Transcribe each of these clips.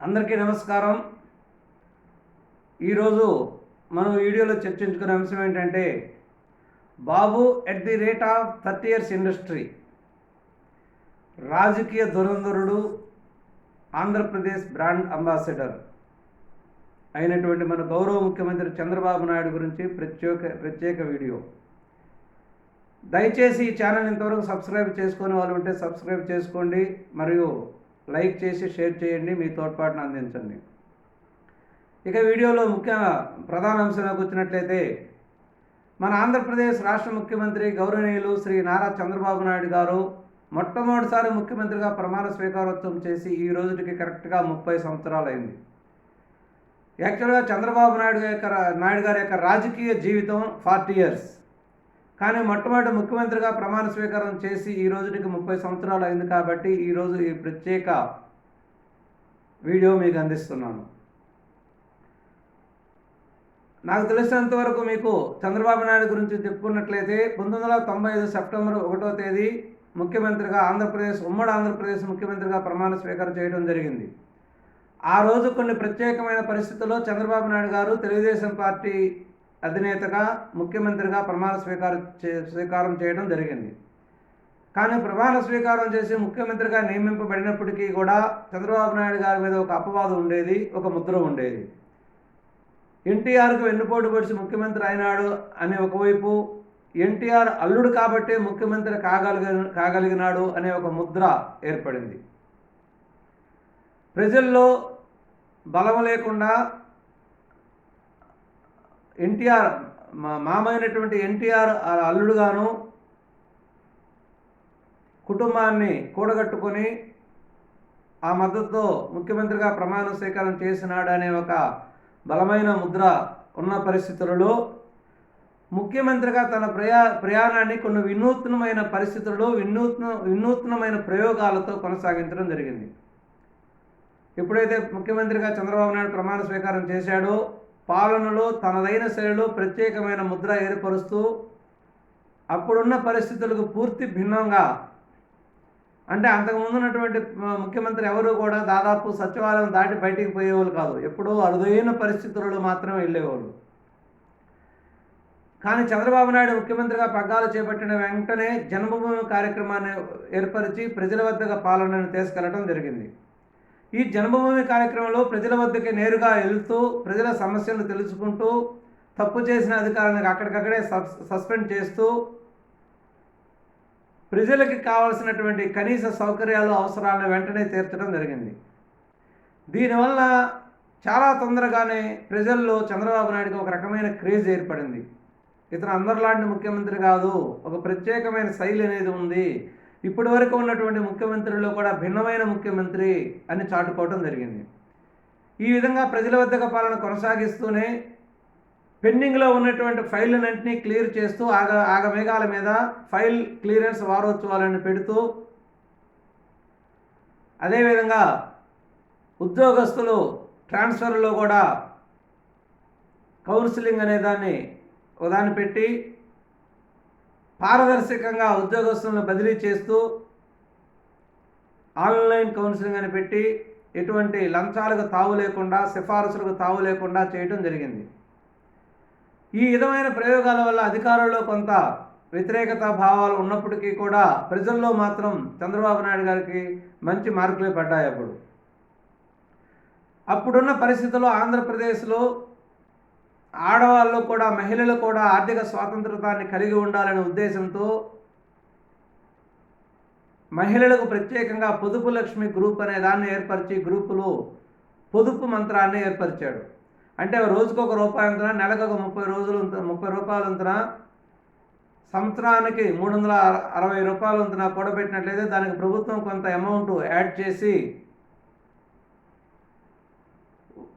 అందరికీ నమస్కారం. ఈరోజు మనం వీడియోలో చర్చించుకునే అంశం ఏంటంటే Babu at the rate of thirty years industry రాజకీయ దురంధరుడు ఆంధ్రప్రదేశ్ బ్రాండ్ అంబాసిడర్ అయినటువంటి మన గౌరవ ముఖ్యమంత్రి చంద్రబాబు నాయుడు గురించి ప్రత్యేక ప్రత్యేక వీడియో. దయచేసి ఈ ఛానల్ ఇంతవరకు సబ్స్క్రైబ్ చేసుకునే వాళ్ళు ఉంటే సబ్స్క్రైబ్ చేసుకోండి. మరియు లైక్ చేసి షేర్ చేయండి మీ తోడ్పాటును అందించండి. ఇక వీడియోలో ముఖ్య ప్రధాన అంశంలోకి వచ్చినట్లయితే మన ఆంధ్రప్రదేశ్ రాష్ట్ర ముఖ్యమంత్రి గౌరవనీయులు శ్రీ నారా చంద్రబాబు నాయుడు గారు మొట్టమొదటిసారి ముఖ్యమంత్రిగా ప్రమాణ స్వీకారోత్సవం చేసి ఈ రోజుకి కరెక్ట్గా ముప్పై సంవత్సరాలు అయింది యాక్చువల్గా చంద్రబాబు నాయుడు యొక్క నాయుడు గారి యొక్క రాజకీయ జీవితం ఫార్టీ ఇయర్స్. కానీ మొట్టమొదటి ముఖ్యమంత్రిగా ప్రమాణ స్వీకారం చేసి ఈ రోజుకి ముప్పై సంవత్సరాలు అయింది కాబట్టి ఈరోజు ఈ ప్రత్యేక వీడియో మీకు అందిస్తున్నాను. నాకు తెలిసినంత వరకు మీకు చంద్రబాబు నాయుడు గురించి చెప్పుకున్నట్లయితే పంతొమ్మిది వందల తొంభై ఐదు సెప్టెంబర్ ఒకటో తేదీ ముఖ్యమంత్రిగా ఆంధ్రప్రదేశ్ ఉమ్మడి ఆంధ్రప్రదేశ్ ముఖ్యమంత్రిగా ప్రమాణ స్వీకారం చేయడం జరిగింది. ఆ రోజు కొన్ని ప్రత్యేకమైన పరిస్థితుల్లో చంద్రబాబు నాయుడు గారు తెలుగుదేశం పార్టీ అధినేతగా ముఖ్యమంత్రిగా ప్రమాణ స్వీకారం చే స్వీకారం చేయడం జరిగింది. కానీ ప్రమాణ స్వీకారం చేసి ముఖ్యమంత్రిగా నియమింపబడినప్పటికీ కూడా చంద్రబాబు నాయుడు గారి మీద ఒక అపవాదం ఉండేది ఒక ముద్ర ఉండేది. ఎన్టీఆర్కు వెన్నుపోటు పొడిచి ముఖ్యమంత్రి అయినాడు అనే ఒకవైపు ఎన్టీఆర్ అల్లుడు కాబట్టే ముఖ్యమంత్రి కాగలిగ కాగలిగినాడు అనే ఒక ముద్ర ఏర్పడింది. ప్రజల్లో బలం లేకుండా ఎన్టీఆర్ మా మామైనటువంటి ఎన్టీఆర్ అల్లుడుగాను కుటుంబాన్ని కూడగట్టుకొని ఆ మద్దతుతో ముఖ్యమంత్రిగా ప్రమాణ స్వీకారం చేసినాడనే ఒక బలమైన ముద్ర ఉన్న పరిస్థితులలో ముఖ్యమంత్రిగా తన ప్రయా ప్రయాణాన్ని కొన్ని వినూత్నమైన పరిస్థితుల్లో వినూత్న వినూత్నమైన ప్రయోగాలతో కొనసాగించడం జరిగింది. ఎప్పుడైతే ముఖ్యమంత్రిగా చంద్రబాబు నాయుడు ప్రమాణ స్వీకారం చేశాడో పాలనలో తనదైన శైలిలో ప్రత్యేకమైన ముద్ర ఏర్పరుస్తూ అప్పుడున్న పరిస్థితులకు పూర్తి భిన్నంగా అంటే అంతకుముందు ఉన్నటువంటి ముఖ్యమంత్రి ఎవరు కూడా దాదాపు సచివాలయం దాటి బయటికి పోయేవాళ్ళు కాదు. ఎప్పుడో అరుదైన పరిస్థితులలో మాత్రమే వెళ్ళేవాళ్ళు. కానీ చంద్రబాబు నాయుడు ముఖ్యమంత్రిగా పగ్గాలు చేపట్టిన వెంటనే జన్మభూమి కార్యక్రమాన్ని ఏర్పరిచి ప్రజల వద్దగా పాలనను తీసుకెళ్ళడం జరిగింది. ఈ జన్మభూమి కార్యక్రమంలో ప్రజల వద్దకి నేరుగా వెళుతూ ప్రజల సమస్యలను తెలుసుకుంటూ తప్పు చేసిన అధికారులకు అక్కడికక్కడే సస్పెండ్ చేస్తూ ప్రజలకి కావాల్సినటువంటి కనీస సౌకర్యాలు అవసరాలను వెంటనే తీర్చడం జరిగింది. దీనివల్ల చాలా తొందరగానే ప్రజల్లో చంద్రబాబు నాయుడుకి ఒక రకమైన క్రేజ్ ఏర్పడింది. ఇతను అందరిలాంటి ముఖ్యమంత్రి కాదు. ఒక ప్రత్యేకమైన శైలి అనేది ఉంది. ఇప్పటి వరకు ఉన్నటువంటి ముఖ్యమంత్రుల్లో కూడా భిన్నమైన ముఖ్యమంత్రి అని చాటుకోవటం జరిగింది. ఈ విధంగా ప్రజల వద్దకు పాలన కొనసాగిస్తూనే పెండింగ్లో ఉన్నటువంటి ఫైళ్ళన్నింటినీ క్లియర్ చేస్తూ ఆగ ఆగమేఘాల మీద ఫైల్ క్లియరెన్స్ వారోత్సవాలను పెడుతూ అదేవిధంగా ఉద్యోగస్తులు ట్రాన్స్ఫర్లో కూడా కౌన్సిలింగ్ అనే దాన్ని ఉదాహరణ పెట్టి పారదర్శకంగా ఉద్యోగస్తులను బదిలీ చేస్తూ ఆన్లైన్ కౌన్సిలింగ్ అని పెట్టి ఎటువంటి లంచాలకు తావు లేకుండా సిఫారసులకు తావు లేకుండా చేయడం జరిగింది. ఈ విధమైన ప్రయోగాల వల్ల అధికారుల్లో కొంత వ్యతిరేకత భావాలు ఉన్నప్పటికీ కూడా ప్రజల్లో మాత్రం చంద్రబాబు నాయుడు గారికి మంచి మార్కులే పడ్డాయి అప్పుడు. అప్పుడున్న పరిస్థితుల్లో ఆంధ్రప్రదేశ్లో ఆడవాళ్ళు కూడా మహిళలు కూడా ఆర్థిక స్వాతంత్రతాన్ని కలిగి ఉండాలనే ఉద్దేశంతో మహిళలకు ప్రత్యేకంగా పొదుపు లక్ష్మి గ్రూప్ అనే దాన్ని ఏర్పరిచి గ్రూపులు పొదుపు మంత్రాన్ని ఏర్పరిచాడు. అంటే రోజుకు ఒక రూపాయి ఉంటున్నా నెలకు ఒక ముప్పై రోజులు ముప్పై రూపాయలు ఉంటున్నా సంవత్సరానికి మూడు వందల అరవై రూపాయలు ఉంటున్నా కూడబెట్టినట్లయితే దానికి ప్రభుత్వం కొంత అమౌంట్ యాడ్ చేసి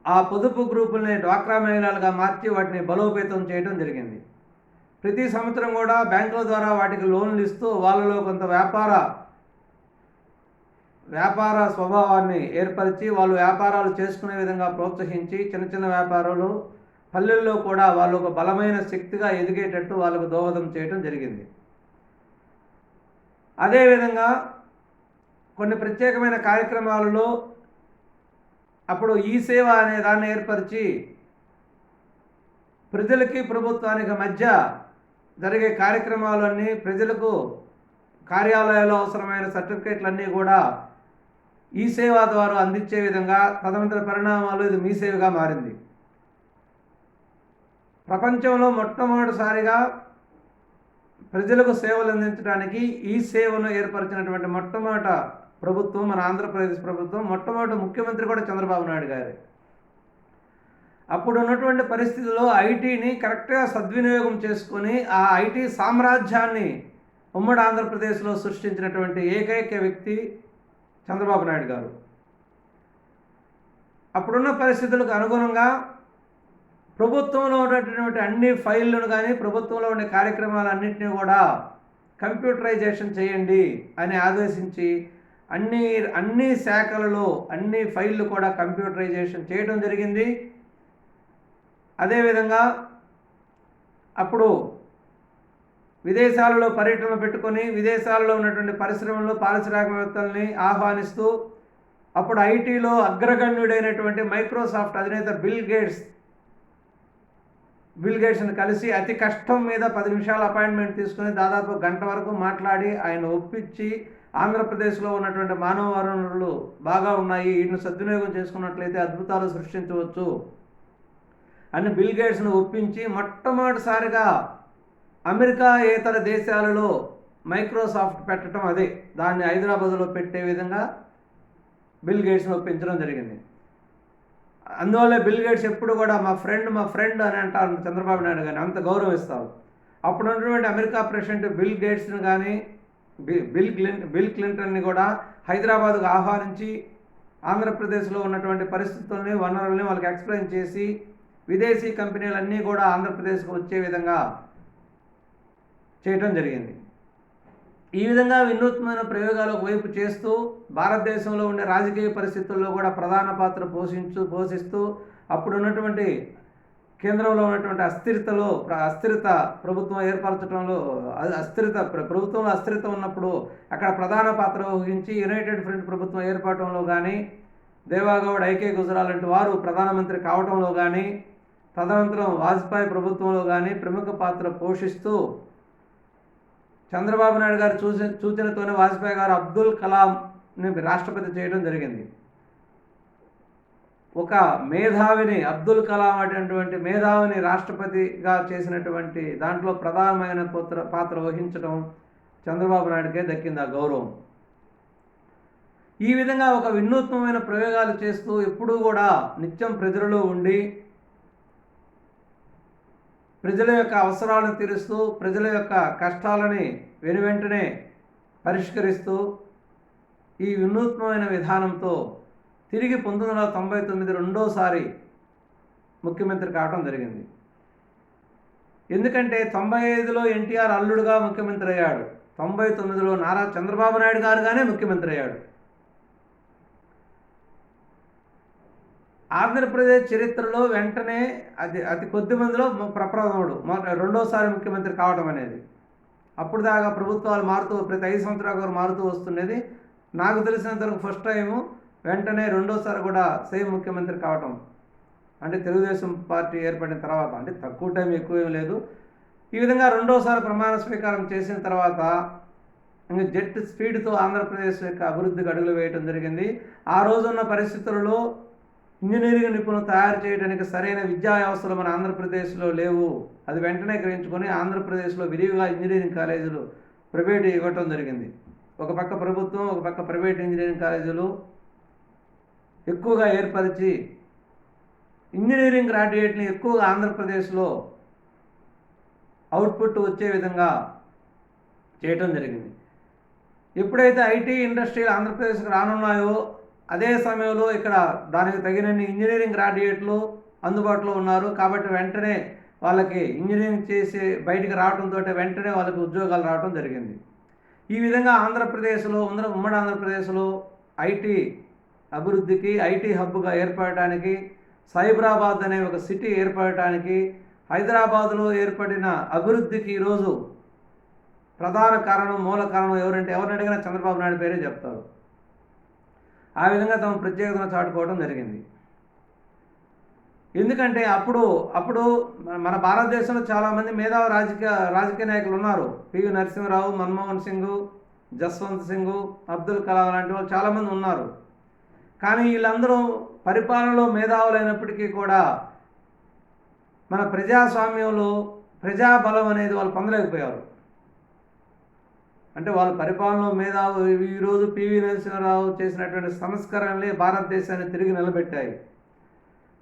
ఆ పొదుపు గ్రూపుల్ని డ్వాక్రా మహిళలుగా మార్చి వాటిని బలోపేతం చేయడం జరిగింది. ప్రతి సంవత్సరం కూడా బ్యాంకుల ద్వారా వాటికి లోన్లు ఇస్తూ వాళ్ళలో కొంత వ్యాపార వ్యాపార స్వభావాన్ని ఏర్పరిచి వాళ్ళు వ్యాపారాలు చేసుకునే విధంగా ప్రోత్సహించి చిన్న చిన్న వ్యాపారాలు పల్లెల్లో కూడా వాళ్ళు ఒక బలమైన శక్తిగా ఎదిగేటట్టు వాళ్ళకు దోహదం చేయడం జరిగింది. అదేవిధంగా కొన్ని ప్రత్యేకమైన కార్యక్రమాలలో అప్పుడు ఈ సేవ అనే దాన్ని ఏర్పరిచి ప్రజలకి ప్రభుత్వానికి మధ్య జరిగే కార్యక్రమాలన్నీ ప్రజలకు కార్యాలయాల్లో అవసరమైన సర్టిఫికేట్లన్నీ కూడా ఈ సేవ ద్వారా అందించే విధంగా తదనంతర పరిణామాలు ఇది మీ సేవగా మారింది. ప్రపంచంలో మొట్టమొదటిసారిగా ప్రజలకు సేవలు అందించడానికి ఈ సేవను ఏర్పరిచినటువంటి మొట్టమొదట ప్రభుత్వం మన ఆంధ్రప్రదేశ్ ప్రభుత్వం మొట్టమొదటి ముఖ్యమంత్రి కూడా చంద్రబాబు నాయుడు గారే. అప్పుడు ఉన్నటువంటి పరిస్థితుల్లో ఐటీని కరెక్ట్గా సద్వినియోగం చేసుకొని ఆ ఐటీ సామ్రాజ్యాన్ని ఉమ్మడి ఆంధ్రప్రదేశ్లో సృష్టించినటువంటి ఏకైక వ్యక్తి చంద్రబాబు నాయుడు గారు. అప్పుడున్న పరిస్థితులకు అనుగుణంగా ప్రభుత్వంలో ఉన్నటువంటి అన్ని ఫైళ్ళను కానీ ప్రభుత్వంలో ఉండే కార్యక్రమాలన్నింటినీ కూడా కంప్యూటరైజేషన్ చేయండి అని ఆదేశించి అన్ని అన్ని శాఖలలో అన్ని ఫైళ్ళు కూడా కంప్యూటరైజేషన్ చేయడం జరిగింది. అదేవిధంగా అప్పుడు విదేశాలలో పర్యటనలు పెట్టుకొని విదేశాలలో ఉన్నటువంటి పరిశ్రమలు పారిశ్రామికవేత్తల్ని ఆహ్వానిస్తూ అప్పుడు ఐటీలో అగ్రగణ్యుడైనటువంటి మైక్రోసాఫ్ట్ అధినేత బిల్ గేట్స్ బిల్ గేట్స్ని కలిసి అతి కష్టం మీద పది నిమిషాల అపాయింట్మెంట్ తీసుకుని దాదాపు గంట వరకు మాట్లాడి ఆయన ఒప్పించి ఆంధ్రప్రదేశ్లో ఉన్నటువంటి మానవ వనరులు బాగా ఉన్నాయి. వీటిని సద్వినియోగం చేసుకున్నట్లయితే అద్భుతాలు సృష్టించవచ్చు. అని బిల్ గేట్స్ను ఒప్పించి మొట్టమొదటిసారిగా అమెరికా ఇతర దేశాలలో మైక్రోసాఫ్ట్ పెట్టడం అదే. దాన్ని హైదరాబాద్లో పెట్టే విధంగా బిల్ గేట్స్ని ఒప్పించడం జరిగింది. అందువల్ల బిల్ గేట్స్ ఎప్పుడు కూడా మా ఫ్రెండ్ మా ఫ్రెండ్ అని అంటారు చంద్రబాబు నాయుడు కానీ అంత గౌరవిస్తారు. అప్పుడు ఉన్నటువంటి అమెరికా ప్రెసిడెంట్ బిల్ గేట్స్ని కానీ బిల్ క్లిన్ బిల్ క్లింటన్ని కూడా హైదరాబాద్కు ఆహ్వానించి ఆంధ్రప్రదేశ్లో ఉన్నటువంటి పరిస్థితుల్ని వనరుల్ని వాళ్ళకి ఎక్స్ప్లెయిన్ చేసి విదేశీ కంపెనీలన్నీ కూడా ఆంధ్రప్రదేశ్కు వచ్చే విధంగా చేయటం జరిగింది. ఈ విధంగా వినూత్నమైన ప్రయోగాలు ఒకవైపు చేస్తూ భారతదేశంలో ఉండే రాజకీయ పరిస్థితుల్లో కూడా ప్రధాన పాత్ర పోషించు పోషిస్తూ అప్పుడు ఉన్నటువంటి కేంద్రంలో ఉన్నటువంటి అస్థిరతలో అస్థిరత ప్రభుత్వం ఏర్పరచడంలో అస్థిరత ప్రభుత్వంలో అస్థిరత ఉన్నప్పుడు అక్కడ ప్రధాన పాత్ర వహించి యునైటెడ్ ఫ్రంట్ ప్రభుత్వం ఏర్పడటంలో కానీ దేవాగౌడ్ ఐకే గుజరాల్ లాంటి వారు ప్రధానమంత్రి కావటంలో కానీ తదనంతరం వాజ్పేయి ప్రభుత్వంలో కానీ ప్రముఖ పాత్ర పోషిస్తూ చంద్రబాబు నాయుడు గారు సూచన సూచనతోనే వాజ్పేయి గారు అబ్దుల్ కలాంని రాష్ట్రపతి చేయడం జరిగింది. ఒక మేధావిని అబ్దుల్ కలాం అనేటువంటి మేధావిని రాష్ట్రపతిగా చేసినటువంటి దాంట్లో ప్రధానమైన పాత్ర పాత్ర వహించడం చంద్రబాబు నాయుడుకే దక్కింది ఆ గౌరవం. ఈ విధంగా ఒక వినూత్నమైన ప్రయోగాలు చేస్తూ ఎప్పుడూ కూడా నిత్యం ప్రజలలో ఉండి ప్రజల యొక్క అవసరాలను తీరుస్తూ ప్రజల యొక్క కష్టాలని వెనువెంటనే పరిష్కరిస్తూ ఈ వినూత్నమైన విధానంతో తిరిగి పంతొమ్మిది వందల తొంభై తొమ్మిది రెండోసారి ముఖ్యమంత్రి కావడం జరిగింది. ఎందుకంటే తొంభై ఐదులో ఎన్టీఆర్ అల్లుడుగా ముఖ్యమంత్రి అయ్యాడు. తొంభై తొమ్మిదిలో నారా చంద్రబాబు నాయుడు గారుగానే ముఖ్యమంత్రి అయ్యాడు. ఆంధ్రప్రదేశ్ చరిత్రలో వెంటనే అది అతి కొద్ది మందిలో ప్రప్రథముడు. రెండోసారి ముఖ్యమంత్రి కావడం అనేది. అప్పుడు దాకా ప్రభుత్వాలు మారుతూ ప్రతి ఐదు సంవత్సరాల మారుతూ వస్తున్నది. నాకు తెలిసినంతవరకు ఫస్ట్ టైము వెంటనే రెండోసారి కూడా సేమ్ ముఖ్యమంత్రి కావటం. అంటే తెలుగుదేశం పార్టీ ఏర్పడిన తర్వాత అంటే తక్కువ టైం ఎక్కువ ఏం లేదు. ఈ విధంగా రెండోసారి ప్రమాణ స్వీకారం చేసిన తర్వాత ఇంకా జెట్ స్పీడ్తో ఆంధ్రప్రదేశ్ యొక్క అభివృద్ధికి అడుగులు వేయటం జరిగింది. ఆ రోజున్న పరిస్థితులలో ఇంజనీరింగ్ నిపుణులు తయారు చేయడానికి సరైన విద్యా వ్యవస్థలు మన ఆంధ్రప్రదేశ్లో లేవు. అది వెంటనే గ్రహించుకొని ఆంధ్రప్రదేశ్లో విరివిగా ఇంజనీరింగ్ కాలేజీలు ప్రైవేట్ ఇవ్వటం జరిగింది. ఒక పక్క ప్రభుత్వం ఒక పక్క ప్రైవేట్ ఇంజనీరింగ్ కాలేజీలు ఎక్కువగా ఏర్పరిచి ఇంజనీరింగ్ గ్రాడ్యుయేట్ని ఎక్కువగా ఆంధ్రప్రదేశ్లో అవుట్పుట్ వచ్చే విధంగా చేయటం జరిగింది. ఎప్పుడైతే ఐటీ ఇండస్ట్రీలు ఆంధ్రప్రదేశ్కి రానున్నాయో అదే సమయంలో ఇక్కడ దానికి తగినన్ని ఇంజనీరింగ్ గ్రాడ్యుయేట్లు అందుబాటులో ఉన్నారు. కాబట్టి వెంటనే వాళ్ళకి ఇంజనీరింగ్ చేసి బయటికి రావడంతో వెంటనే వాళ్ళకి ఉద్యోగాలు రావడం జరిగింది. ఈ విధంగా ఆంధ్రప్రదేశ్లో ఉమ్మడి ఆంధ్రప్రదేశ్లో ఐటీ అభివృద్ధికి ఐటీ హబ్గా ఏర్పడటానికి సైబరాబాద్ అనే ఒక సిటీ ఏర్పడటానికి హైదరాబాద్లో ఏర్పడిన అభివృద్ధికి ఈరోజు ప్రధాన కారణం మూల కారణం ఎవరంటే ఎవరిని అడిగినా చంద్రబాబు నాయుడు పేరే చెప్తారు. ఆ విధంగా తమ ప్రత్యేకతను చాటుకోవడం జరిగింది. ఎందుకంటే అప్పుడు అప్పుడు మన- భారతదేశంలో చాలామంది మేధావి రాజకీయ రాజకీయ నాయకులు ఉన్నారు. పివి నరసింహరావు మన్మోహన్ సింగ్ జస్వంత్ సింగ్ అబ్దుల్ కలాం లాంటి వాళ్ళు చాలామంది ఉన్నారు. కానీ వీళ్ళందరూ పరిపాలనలో మేధావులైనప్పటికీ కూడా మన ప్రజాస్వామ్యంలో ప్రజాబలం అనేది వాళ్ళు పొందలేకపోయారు. అంటే వాళ్ళ పరిపాలనలో మేధావు ఈరోజు పివి నరసింహారావు చేసినటువంటి సంస్కరణలే భారతదేశాన్ని తిరిగి నిలబెట్టాయి.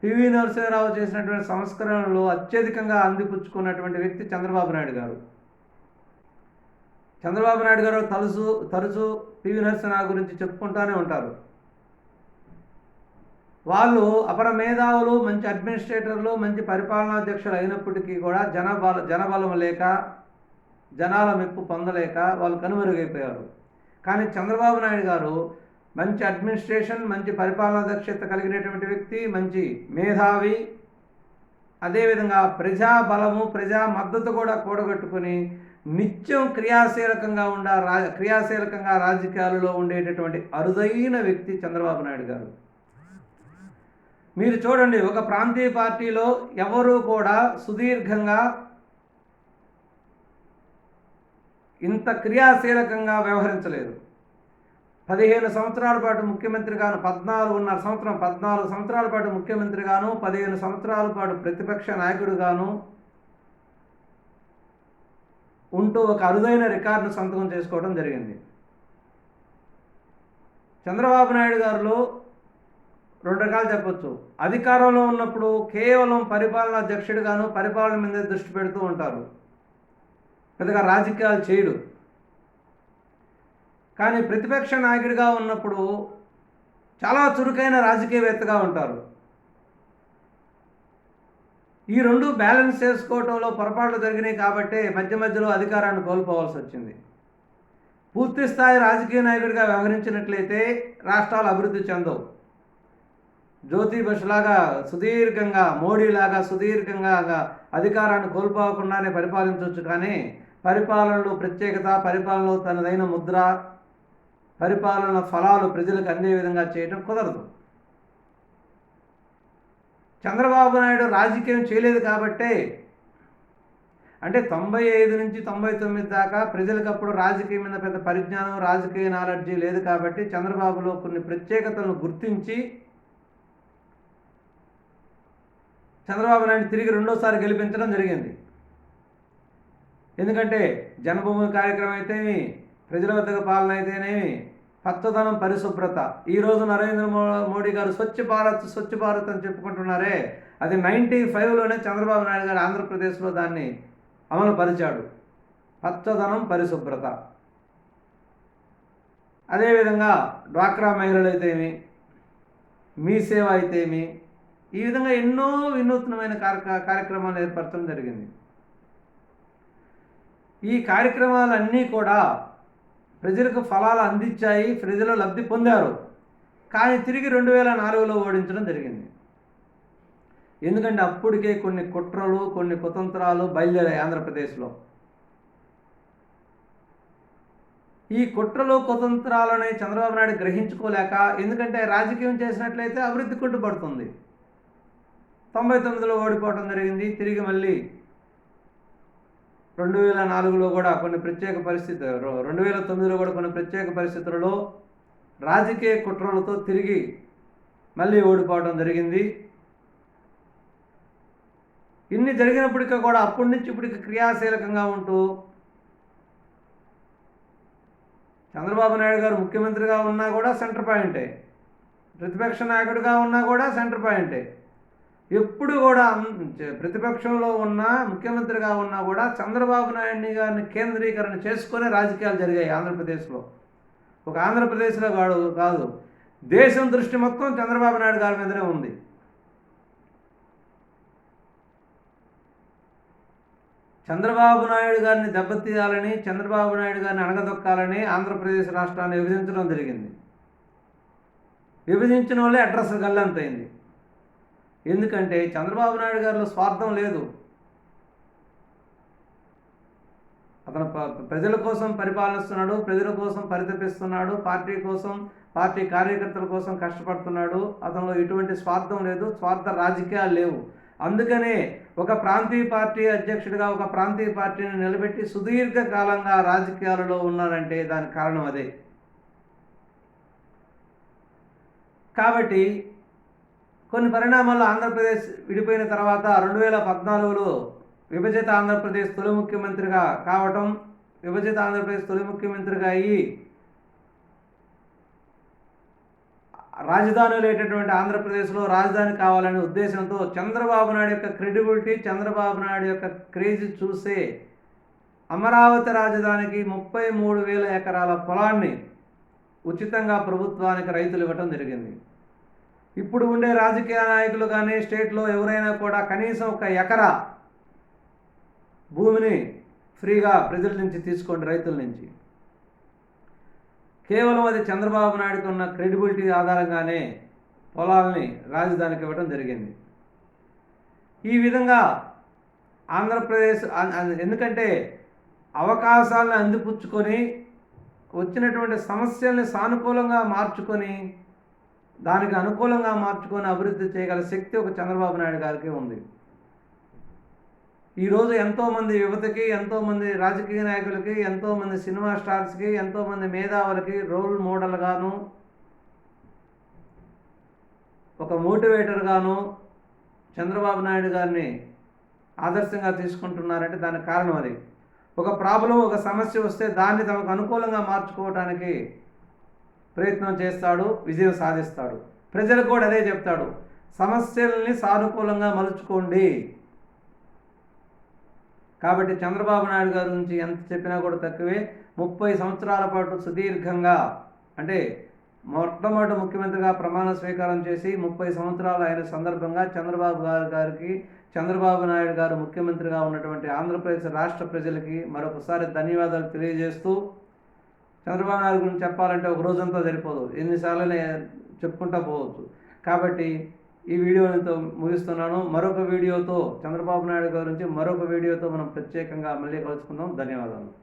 పివి నరసింహారావు చేసినటువంటి సంస్కరణలో అత్యధికంగా అందిపుచ్చుకున్నటువంటి వ్యక్తి చంద్రబాబు నాయుడు గారు. చంద్రబాబు నాయుడు గారు తలుసు తరచు పివి నరసింహరావు గురించి చెప్పుకుంటూనే ఉంటారు. వాళ్ళు అపర మేధావులు మంచి అడ్మినిస్ట్రేటర్లు మంచి పరిపాలనాధ్యక్షులు అయినప్పటికీ కూడా జనబల జనబలం లేక జనాల మెప్పు పొందలేక వాళ్ళు కనుమరుగైపోయారు. కానీ చంద్రబాబు నాయుడు గారు మంచి అడ్మినిస్ట్రేషన్ మంచి పరిపాలనా దక్షత కలిగినటువంటి వ్యక్తి మంచి మేధావి అదేవిధంగా ప్రజా బలము ప్రజా మద్దతు కూడా కూడగట్టుకుని నిత్యం క్రియాశీలకంగా ఉండ రా క్రియాశీలకంగా రాజకీయాలలో ఉండేటటువంటి అరుదైన వ్యక్తి చంద్రబాబు నాయుడు గారు. మీరు చూడండి ఒక ప్రాంతీయ పార్టీలో ఎవరు కూడా సుదీర్ఘంగా ఇంత క్రియాశీలకంగా వ్యవహరించలేదు. పదిహేను సంవత్సరాల పాటు ముఖ్యమంత్రిగాను పద్నాలుగున్నర సంవత్సరం పద్నాలుగు సంవత్సరాల పాటు ముఖ్యమంత్రిగాను పదిహేను సంవత్సరాల పాటు ప్రతిపక్ష నాయకుడుగాను ఉంటూ ఒక అరుదైన రికార్డును సంతకం చేసుకోవడం జరిగింది. చంద్రబాబు నాయుడు గారిలో రెండు రకాలు చెప్పొచ్చు. అధికారంలో ఉన్నప్పుడు కేవలం పరిపాలన అధ్యక్షుడిగాను పరిపాలన మీద దృష్టి పెడుతూ ఉంటారు. పెద్దగా రాజకీయాలు చేయడు కానీ ప్రతిపక్ష నాయకుడిగా ఉన్నప్పుడు చాలా చురుకైన రాజకీయవేత్తగా ఉంటారు. ఈ రెండు బ్యాలెన్స్ చేసుకోవటంలో పొరపాట్లు జరిగినాయి కాబట్టే మధ్య మధ్యలో అధికారాన్ని కోల్పోవాల్సి వచ్చింది. పూర్తి స్థాయి రాజకీయ నాయకుడిగా వ్యవహరించినట్లయితే రాష్ట్రాలు అభివృద్ధి చెందవు. జ్యోతి బసులాగా సుదీర్ఘంగా మోడీలాగా సుదీర్ఘంగా అధికారాన్ని కోల్పోకుండానే పరిపాలించవచ్చు కానీ పరిపాలనలో ప్రత్యేకత పరిపాలనలో తనదైన ముద్ర పరిపాలన ఫలాలు ప్రజలకు అందే విధంగా చేయడం కుదరదు. చంద్రబాబు నాయుడు రాజకీయం చేయలేదు కాబట్టే అంటే తొంభై ఐదు నుంచి తొంభై తొమ్మిది దాకా ప్రజలకు అప్పుడు రాజకీయం మీద పెద్ద పరిజ్ఞానం రాజకీయ నాలెడ్జీ లేదు కాబట్టి చంద్రబాబులో కొన్ని ప్రత్యేకతలను గుర్తించి చంద్రబాబు నాయుడు తిరిగి రెండోసారి గెలిపించడం జరిగింది. ఎందుకంటే జన్మభూమి కార్యక్రమం అయితేనేమి ప్రజల వద్దకు పాలన అయితేనేమి పచ్చదనం పరిశుభ్రత. ఈరోజు నరేంద్ర మోడీ గారు స్వచ్ఛ భారత్ స్వచ్ఛ భారత్ అని చెప్పుకుంటున్నారే అది నైంటీ ఫైవ్లోనే చంద్రబాబు నాయుడు గారు ఆంధ్రప్రదేశ్లో దాన్ని అమలు పరిచాడు పచ్చదనం పరిశుభ్రత. అదేవిధంగా డ్వాక్రా మహిళలు అయితేమి మీ సేవ అయితేమి ఈ విధంగా ఎన్నో వినూత్నమైన కార్యక్రమాలు ఏర్పరచడం జరిగింది. ఈ కార్యక్రమాలన్నీ కూడా ప్రజలకు ఫలాలు అందించాయి ప్రజలు లబ్ధి పొందారు. కానీ తిరిగి రెండు వేల నాలుగులో ఓడించడం జరిగింది. ఎందుకంటే అప్పటికే కొన్ని కుట్రలు కొన్ని కుతంత్రాలు బయలుదేరాయి ఆంధ్రప్రదేశ్లో. ఈ కుట్రలు కుతంత్రాలని చంద్రబాబు నాయుడు గ్రహించుకోలేక ఎందుకంటే రాజకీయం చేసినట్లయితే అభివృద్ధి కుంటుపడుతుంది. తొంభై తొమ్మిదిలో ఓడిపోవడం జరిగింది. తిరిగి మళ్ళీ రెండు వేల నాలుగులో కూడా కొన్ని ప్రత్యేక పరిస్థితి రెండు వేల తొమ్మిదిలో కూడా కొన్ని ప్రత్యేక పరిస్థితులలో రాజకీయ కుట్రలతో తిరిగి మళ్ళీ ఓడిపోవడం జరిగింది. ఇన్ని జరిగినప్పటికీ కూడా అప్పటి నుంచి ఇప్పటికి క్రియాశీలకంగా ఉంటూ చంద్రబాబు నాయుడు గారు ముఖ్యమంత్రిగా ఉన్నా కూడా సెంటర్ పాయింటే ప్రతిపక్ష నాయకుడిగా ఉన్నా కూడా సెంటర్ పాయింటే ఎప్పుడు కూడా ప్రతిపక్షంలో ఉన్న ముఖ్యమంత్రిగా ఉన్నా కూడా చంద్రబాబు నాయుడిని గారిని కేంద్రీకరణ చేసుకునే రాజకీయాలు జరిగాయి ఆంధ్రప్రదేశ్లో. ఒక ఆంధ్రప్రదేశ్లో కాదు కాదు. దేశం దృష్టి మొత్తం చంద్రబాబు నాయుడు గారి మీదనే ఉంది. చంద్రబాబు నాయుడు గారిని దెబ్బతీయాలని చంద్రబాబు నాయుడు గారిని అణగదొక్కాలని ఆంధ్రప్రదేశ్ రాష్ట్రాన్ని విభజించడం జరిగింది. విభజించిన వాళ్ళే అడ్రస్ గల్లంతైంది ఎందుకంటే చంద్రబాబు నాయుడు గారిలో స్వార్థం లేదు. అతను ప్రజల కోసం పరిపాలిస్తున్నాడు ప్రజల కోసం పరితపిస్తున్నాడు పార్టీ కోసం పార్టీ కార్యకర్తల కోసం కష్టపడుతున్నాడు. అతనిలో ఎటువంటి స్వార్థం లేదు స్వార్థ రాజకీయాలు లేవు. అందుకనే ఒక ప్రాంతీయ పార్టీ అధ్యక్షుడిగా ఒక ప్రాంతీయ పార్టీని నిలబెట్టి సుదీర్ఘ కాలంగా రాజకీయాలలో ఉన్నారంటే దానికి కారణం అదే. కాబట్టి కొన్ని పరిణామాల్లో ఆంధ్రప్రదేశ్ విడిపోయిన తర్వాత రెండు వేల పద్నాలుగులో విభజిత ఆంధ్రప్రదేశ్ తొలి ముఖ్యమంత్రిగా కావటం విభజిత ఆంధ్రప్రదేశ్ తొలి ముఖ్యమంత్రిగా అయ్యి రాజధాని లేటటువంటి ఆంధ్రప్రదేశ్లో రాజధాని కావాలనే ఉద్దేశంతో చంద్రబాబు నాయుడు యొక్క క్రెడిబిలిటీ చంద్రబాబు నాయుడు యొక్క క్రేజ్ చూసే అమరావతి రాజధానికి ముప్పై మూడు వేల ఎకరాల పొలాన్ని ఉచితంగా ప్రభుత్వానికి రైతులు ఇవ్వటం జరిగింది. ఇప్పుడు ఉండే రాజకీయ నాయకులు కానీ స్టేట్లో ఎవరైనా కూడా కనీసం ఒక ఎకరా భూమిని ఫ్రీగా ప్రజల నుంచి తీసుకోండి రైతుల నుంచి. కేవలం అది చంద్రబాబు నాయుడుకి ఉన్న క్రెడిబిలిటీ ఆధారంగానే పొలాల్ని రాజధానికి ఇవ్వడం జరిగింది. ఈ విధంగా ఆంధ్రప్రదేశ్ ఎందుకంటే అవకాశాలను అందిపుచ్చుకొని వచ్చినటువంటి సమస్యల్ని సానుకూలంగా మార్చుకొని దానికి అనుకూలంగా మార్చుకొని అభివృద్ధి చేయగల శక్తి ఒక చంద్రబాబు నాయుడు గారికి ఉంది. ఈరోజు ఎంతోమంది యువతకి ఎంతోమంది రాజకీయ నాయకులకి ఎంతోమంది సినిమా స్టార్స్కి ఎంతోమంది మేధావులకి రోల్ మోడల్గాను ఒక మోటివేటర్గాను చంద్రబాబు నాయుడు గారిని ఆదర్శంగా తీసుకుంటున్నారంటే దానికి కారణం అది. ఒక ప్రాబ్లం ఒక సమస్య వస్తే దాన్ని తమకు అనుకూలంగా మార్చుకోవటానికి ప్రయత్నం చేస్తాడు విజయం సాధిస్తాడు. ప్రజలకు కూడా అదే చెప్తాడు. సమస్యల్ని సానుకూలంగా మలుచుకోండి. కాబట్టి చంద్రబాబు నాయుడు గారి గురించి ఎంత చెప్పినా కూడా తక్కువే. ముప్పై సంవత్సరాల పాటు సుదీర్ఘంగా అంటే మొట్టమొదటి ముఖ్యమంత్రిగా ప్రమాణ స్వీకారం చేసి ముప్పై సంవత్సరాలు అయిన సందర్భంగా చంద్రబాబు గారి గారికి చంద్రబాబు నాయుడు గారు ముఖ్యమంత్రిగా ఉన్నటువంటి ఆంధ్రప్రదేశ్ రాష్ట్ర ప్రజలకి మరొకసారి ధన్యవాదాలు తెలియజేస్తూ చంద్రబాబు నాయుడు గురించి చెప్పాలంటే ఒక రోజంతా సరిపోదు. ఎన్నిసార్లు చెప్పుకుంటా పోవచ్చు. కాబట్టి ఈ వీడియోతో ముగిస్తున్నాను. మరొక వీడియోతో చంద్రబాబు నాయుడు గారి గురించి మరొక వీడియోతో మనం ప్రత్యేకంగా మళ్ళీ కలుసుకుందాం. ధన్యవాదాలు.